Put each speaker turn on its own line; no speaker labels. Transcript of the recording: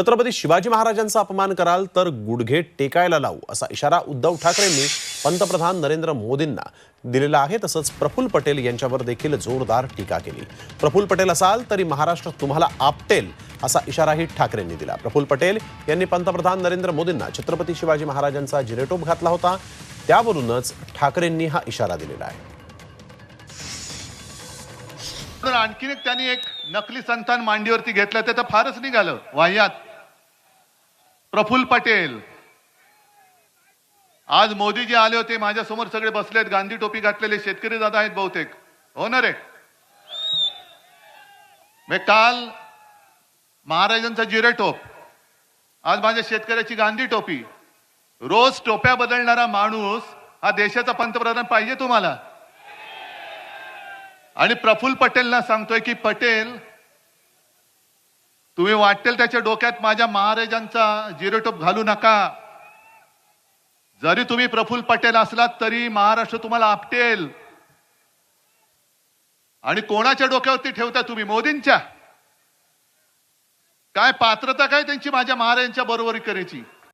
छत्रपती शिवाजी महाराजांचा अपमान कराल तर गुडघे टेकायला लावू असा इशारा उद्धव ठाकरेंनी पंतप्रधान नरेंद्र मोदींना दिलेला आहे. तसंच प्रफुल्ल पटेल यांच्यावर देखील जोरदार टीका केली. प्रफुल्ल पटेल असाल तरी महाराष्ट्र तुम्हाला आपटेल असा इशाराही ठाकरेंनी दिला. प्रफुल्ल पटेल यांनी पंतप्रधान नरेंद्र मोदींना छत्रपती शिवाजी महाराजांचा जिरेटोप घातला होता. त्यावरूनच ठाकरेंनी हा इशारा दिलेला आहे.
तर आणखीन एक त्यांनी एक नकली संतान मांडीवरती घेतलं ते तर फारच निघालं. वाह्यात. प्रफुल्ल पटेल. आज मोदीजी आले होते माझ्यासमोर सगळे बसलेत गांधी टोपी घातलेले शेतकरी दादा आहेत बहुतेक. हो ना रे? मी काल महाराजांचा जिरे टोप आज माझ्या शेतकऱ्याची गांधी टोपी रोज टोप्या बदलणारा माणूस हा देशाचा पंतप्रधान पाहिजे तुम्हाला. आणि प्रफुल्ल पटेलना सांगतोय की पटेल तुम्ही वाटेल त्याच्या डोक्यात माझ्या महाराजांचा जिरोटोप घालू नका. जरी तुम्ही प्रफुल्ल पटेल असलात तरी महाराष्ट्र तुम्हाला आपटेल. आणि कोणाच्या डोक्यावरती ठेवता तुम्ही? मोदींच्या. काय पात्रता काय त्यांची माझ्या महाराजांच्या बरोबरी करायची?